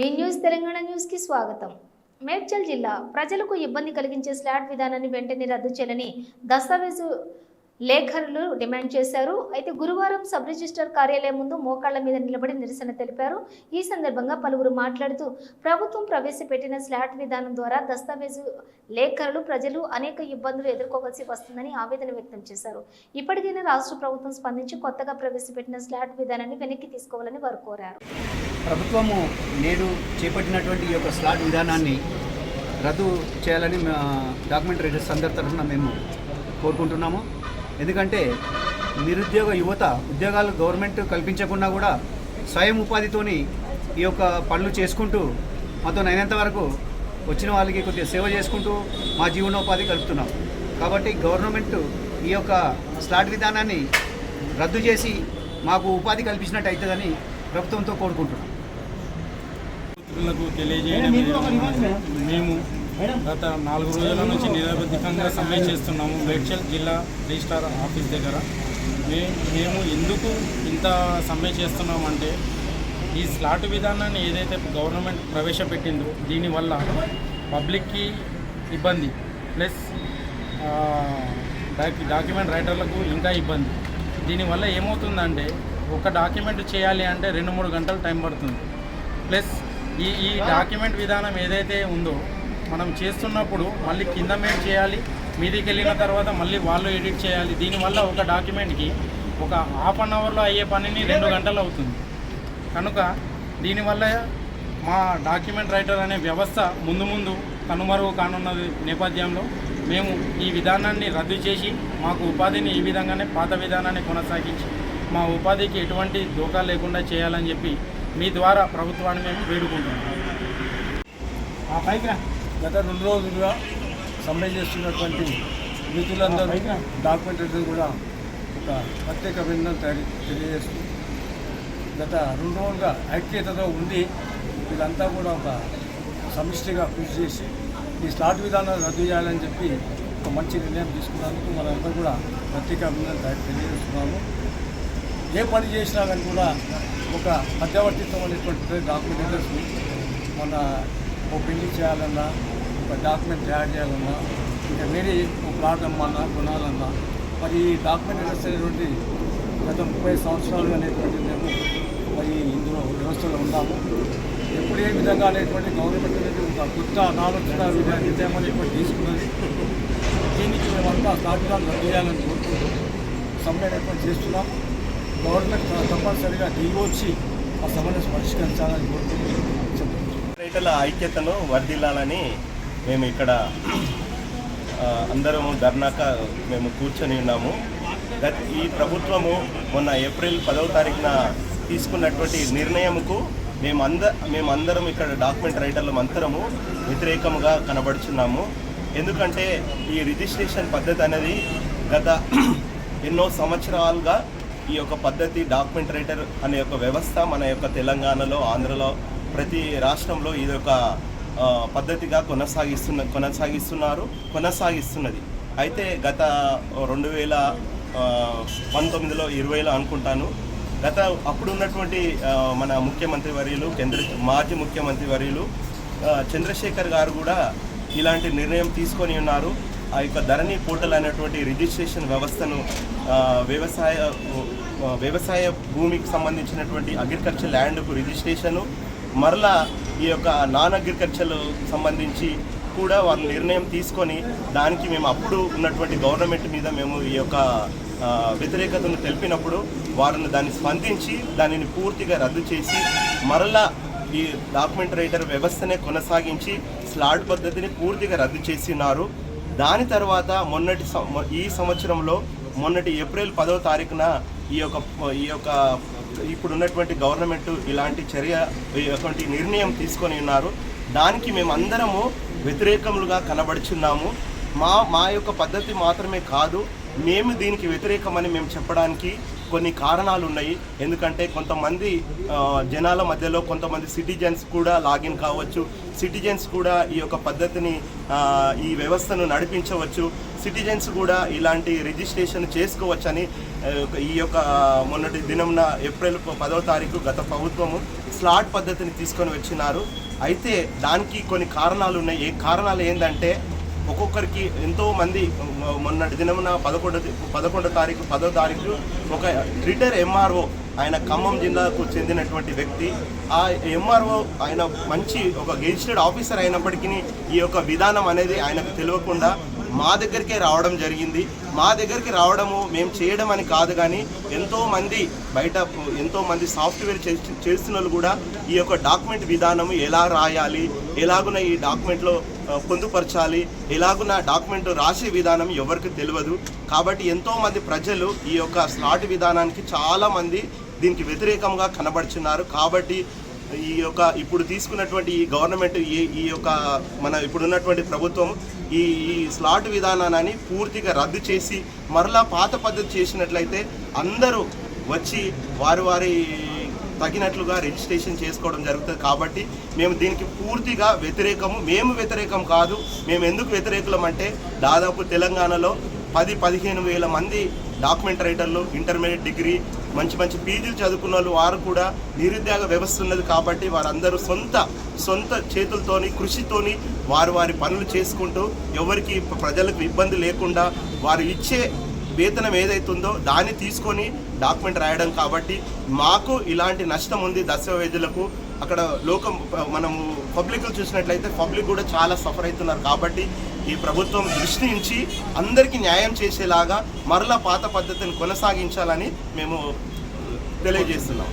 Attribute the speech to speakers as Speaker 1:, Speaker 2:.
Speaker 1: మీ news Telangana న్యూస్కి స్వాగతం. మేడ్చల్ జిల్లా ప్రజలకు ఇబ్బంది కలిగించే స్లాట్ విధానాన్ని వెంటనే రద్దు చేయాలని దస్తావేజు లేఖరులు డిమాండ్ చేశారు. అయితే గురువారం సబ్ రిజిస్టర్ కార్యాలయం ముందు మోకాళ్ళ మీద నిలబడి నిరసన తెలిపారు. ఈ సందర్భంగా పలువురు మాట్లాడుతూ ప్రభుత్వం ప్రవేశపెట్టిన స్లాట్ విధానం ద్వారా దస్తావేజు లేఖరులు ప్రజలు అనేక ఇబ్బందులు ఎదుర్కోవాల్సి వస్తుందని ఆవేదన వ్యక్తం చేశారు. ఇప్పటికైనా రాష్ట్ర ప్రభుత్వం స్పందించి కొత్తగా ప్రవేశపెట్టిన స్లాట్ విధానాన్ని వెనక్కి తీసుకోవాలని వారు కోరారు.
Speaker 2: ప్రభుత్వము నేడు చేపట్టినటువంటి ఈ యొక్క స్లాట్ విధానాన్ని రద్దు చేయాలని డాక్యుమెంట్ అందరి తరఫున మేము కోరుకుంటున్నాము. ఎందుకంటే నిరుద్యోగ యువత ఉద్యోగాలు గవర్నమెంట్ కల్పించకుండా కూడా స్వయం ఉపాధితోని ఈ యొక్క పనులు చేసుకుంటూ మాతో అయినంత వరకు వచ్చిన వాళ్ళకి కొద్దిగా సేవ చేసుకుంటూ మా జీవనోపాధి కలుపుతున్నాం. కాబట్టి గవర్నమెంట్ ఈ యొక్క స్లాట్ విధానాన్ని రద్దు చేసి మాకు ఉపాధి కల్పించినట్టు అవుతుందని ప్రభుత్వంతో కోరుకుంటున్నాం.
Speaker 3: తెలియజేయడం మేము గత నాలుగు రోజుల నుంచి నిరవధికంగా సమ్మె చేస్తున్నాము. మేడ్చల్ జిల్లా రిజిస్టార్ ఆఫీస్ దగ్గర. మే మేము ఎందుకు ఇంత సమ్మె చేస్తున్నామంటే ఈ స్లాట్ విధానాన్ని ఏదైతే గవర్నమెంట్ ప్రవేశపెట్టిందో దీనివల్ల పబ్లిక్కి ఇబ్బంది. ప్లస్ డాక్యు డాక్యుమెంట్ రైటర్లకు ఇంకా ఇబ్బంది. దీనివల్ల ఏమవుతుందంటే ఒక డాక్యుమెంట్ చేయాలి అంటే రెండు మూడు గంటలు టైం పడుతుంది. ప్లస్ ఈ ఈ డాక్యుమెంట్ విధానం ఏదైతే ఉందో మనం చేస్తున్నప్పుడు మళ్ళీ కింద మేము చేయాలి మీదికి వెళ్ళిన తర్వాత మళ్ళీ వాళ్ళు ఎడిట్ చేయాలి. దీనివల్ల ఒక డాక్యుమెంట్కి ఒక హాఫ్ అన్ అవర్లో అయ్యే పనిని రెండు గంటలు అవుతుంది. కనుక దీనివల్ల మా డాక్యుమెంట్ రైటర్ అనే వ్యవస్థ ముందు ముందు కనుమరుగు కానున్న నేపథ్యంలో మేము ఈ విధానాన్ని రద్దు చేసి మాకు ఉపాధిని ఈ విధంగానే పాత విధానాన్ని కొనసాగించి మా ఉపాధికి ఎటువంటి దోకా లేకుండా చేయాలని చెప్పి మీ ద్వారా ప్రభుత్వాన్ని మేము వేడుకుంటున్నాం.
Speaker 4: గత రెండు రోజులుగా సమ్మె చేస్తున్నటువంటి మిత్రులందరూ డాక్యుమెంటరీ కూడా ఒక ప్రత్యేక తయారు తెలియజేస్తూ గత రెండు రోజులుగా ఐక్యతతో ఉండి వీళ్ళంతా కూడా ఒక సమిష్టిగా కృషి చేసి ఈ స్లాట్ విధానాన్ని రద్దు చేయాలని చెప్పి ఒక మంచి నిర్ణయం తీసుకున్నందుకు మనందరూ కూడా ప్రత్యేక అభినందన తయారు తెలియజేస్తున్నాము. ఏ పని చేసినా కానీ కూడా ఒక మధ్యవర్తిత్వం అనేటువంటి డాక్యుమెంటర్స్ మన ఒక పెళ్ళి చేయాలన్నా ఒక డాక్యుమెంట్ తయారు చేయాలన్నా ఇంకా వేరే ఒక ప్లాట్ అమ్మాలన్నా కొనాలన్నా మరి ఈ డాక్యుమెంటర్స్ అనేటువంటి గత ముప్పై సంవత్సరాలు అనేటువంటి మేము మరి ఇందులో వ్యవస్థలో ఉన్నాము. ఎప్పుడు ఏ విధంగా అనేటువంటి గవర్నమెంట్ అనేది ఒక కొత్త ఆలోచన విధా- నిర్ణయం అనేటువంటి తీసుకున్నది దీనికి మేమంతా సాధ్యాలు రద్దు చేయాలని కోరుకుంటూ సమ్మె అనేటువంటి చేస్తున్నాం. గవర్నమెంట్ తప్పనిసరిగా దిగి వచ్చి ఆ సమస్య పరిష్కరించాలని కోరుకుంటున్నాం
Speaker 5: రైతుల ఐక్యతను వర్ధిల్లాలని మేము ఇక్కడ అందరము ధర్నాక మేము కూర్చొని ఉన్నాము. ఈ ప్రభుత్వము మొన్న ఏప్రిల్ పదవ తారీఖున తీసుకున్నటువంటి నిర్ణయంకు మేము అంద మేమందరం ఇక్కడ డాక్యుమెంట్ రైటర్లు అందరము వ్యతిరేకముగా కనబడుచున్నాము. ఎందుకంటే ఈ రిజిస్ట్రేషన్ పద్ధతి అనేది గత ఎన్నో సంవత్సరాలుగా ఈ యొక్క పద్ధతి డాక్యుమెంట్ రైటర్ అనే యొక్క వ్యవస్థ మన యొక్క తెలంగాణలో ఆంధ్రలో ప్రతి రాష్ట్రంలో ఇది ఒక పద్ధతిగా కొనసాగిస్తున్న కొనసాగిస్తున్నారు కొనసాగిస్తున్నది. అయితే గత రెండు వేల పంతొమ్మిదిలో ఇరవైలో అనుకుంటాను. గత అప్పుడు ఉన్నటువంటి మన ముఖ్యమంత్రి వర్యులు కేంద్ర మాజీ ముఖ్యమంత్రి వర్యులు చంద్రశేఖర్ గారు కూడా ఇలాంటి నిర్ణయం తీసుకొని ఉన్నారు. ఆ యొక్క ధరణి పోర్టల్ అనేటువంటి రిజిస్ట్రేషన్ వ్యవస్థను వ్యవసాయ వ్యవసాయ భూమికి సంబంధించినటువంటి అగ్రికల్చర్ ల్యాండ్కు రిజిస్ట్రేషను మరలా ఈ యొక్క నాన్ అగ్రికల్చర్ సంబంధించి కూడా వాళ్ళు నిర్ణయం తీసుకొని దానికి మేము అప్పుడు ఉన్నటువంటి గవర్నమెంట్ మీద మేము ఈ యొక్క వ్యతిరేకతను తెలిపినప్పుడు వారిని దాన్ని స్పందించి దానిని పూర్తిగా రద్దు చేసి మరలా ఈ డాక్యుమెంట్ రైటర్ వ్యవస్థనే కొనసాగించి స్లాట్ పద్ధతిని పూర్తిగా రద్దు చేసినారు. దాని తర్వాత మొన్నటి సం- ఈ సంవత్సరంలో మొన్నటి ఏప్రిల్ పదవ తారీఖున ఈ యొక్క ఈ యొక్క ఇప్పుడు ఉన్నటువంటి గవర్నమెంట్ ఇలాంటి చర్య అటువంటి నిర్ణయం తీసుకొని ఉన్నారు. దానికి మేము అందరము వ్యతిరేకములుగా కనబడుచున్నాము. మా మా యొక్క పద్ధతి మాత్రమే కాదు మేము దీనికి వ్యతిరేకమని మేము చెప్పడానికి కొన్ని కారణాలు ఉన్నాయి. ఎందుకంటే కొంతమంది జనాల మధ్యలో కొంతమంది సిటిజన్స్ కూడా లాగిన్ కావచ్చు. సిటిజన్స్ కూడా ఈ యొక్క పద్ధతిని ఈ వ్యవస్థను నడిపించవచ్చు. సిటిజన్స్ కూడా ఇలాంటి రిజిస్ట్రేషన్ చేసుకోవచ్చని ఈ యొక్క మొన్నటి దినంన ఏప్రిల్ పదవ తారీఖు గత ప్రభుత్వము స్లాట్ పద్ధతిని తీసుకొని వచ్చినారు. అయితే దానికి కొన్ని కారణాలు ఉన్నాయి. ఏ కారణాలు ఏంటంటే ఒక్కొక్కరికి ఎంతో మంది మొన్నటి దినమున పదకొండు పదకొండో తారీఖు పదో తారీఖు ఒక రిటైర్ ఎంఆర్ఓ ఆయన ఖమ్మం జిల్లాకు చెందినటువంటి వ్యక్తి. ఆ ఎంఆర్ఓ ఆయన మంచి ఒక గెజిస్టెడ్ ఆఫీసర్ అయినప్పటికీ ఈ యొక్క విధానం అనేది ఆయనకు తెలియకుండా మా దగ్గరికే రావడం జరిగింది. మా దగ్గరికి రావడము మేము చేయడం అని కాదు కానీ ఎంతోమంది బయట ఎంతోమంది సాఫ్ట్వేర్ చేస్తున్న వాళ్ళు కూడా ఈ యొక్క డాక్యుమెంట్ విధానము ఎలా రాయాలి ఎలాగున ఈ డాక్యుమెంట్లో పొందుపరచాలి ఎలాగున డాక్యుమెంట్ రాసే విధానం ఎవరికి తెలియదు కాబట్టి ఎంతోమంది ప్రజలు ఈ యొక్క స్లాట్ విధానానికి చాలామంది దీనికి వ్యతిరేకంగా కనబడుచున్నారు. కాబట్టి ఈ యొక్క ఇప్పుడు తీసుకున్నటువంటి ఈ గవర్నమెంట్ ఈ ఈ యొక్క మన ఇప్పుడున్నటువంటి ప్రభుత్వం ఈ ఈ స్లాట్ విధానాన్ని పూర్తిగా రద్దు చేసి మరలా పాత పద్ధతి చేసినట్లయితే అందరూ వచ్చి వారి వారి తగినట్లుగా రిజిస్ట్రేషన్ చేసుకోవడం జరుగుతుంది కాబట్టి మేము దీనికి పూర్తిగా వ్యతిరేకము. మేము వ్యతిరేకం కాదు. మేము ఎందుకు వ్యతిరేకులం అంటే దాదాపు తెలంగాణలో పది పదిహేను వేల మంది డాక్యుమెంట్ రైటర్లు ఇంటర్మీడియట్ డిగ్రీ మంచి మంచి పీజీలు చదువుకున్న వాళ్ళు వారు కూడా నిరుద్యోగ వ్యవస్థ ఉన్నది కాబట్టి వారందరూ సొంత సొంత చేతులతోని కృషితోని వారు వారి పనులు చేసుకుంటూ ఎవరికి ప్రజలకు ఇబ్బంది లేకుండా వారు ఇచ్చే వేతనం ఏదైతుందో దాన్ని తీసుకొని డాక్యుమెంట్ రాయడం కాబట్టి మాకు ఇలాంటి నష్టం ఉంది దశవైద్యులకు అక్కడ లోకం మనము పబ్లిక్ చూసినట్లయితే పబ్లిక్ కూడా చాలా సఫర్ అవుతున్నారు కాబట్టి ఈ ప్రభుత్వం దృష్టి నుంచి అందరికీ న్యాయం చేసేలాగా మరలా పాత పద్ధతిని కొనసాగించాలని మేము తెలియజేస్తున్నాం.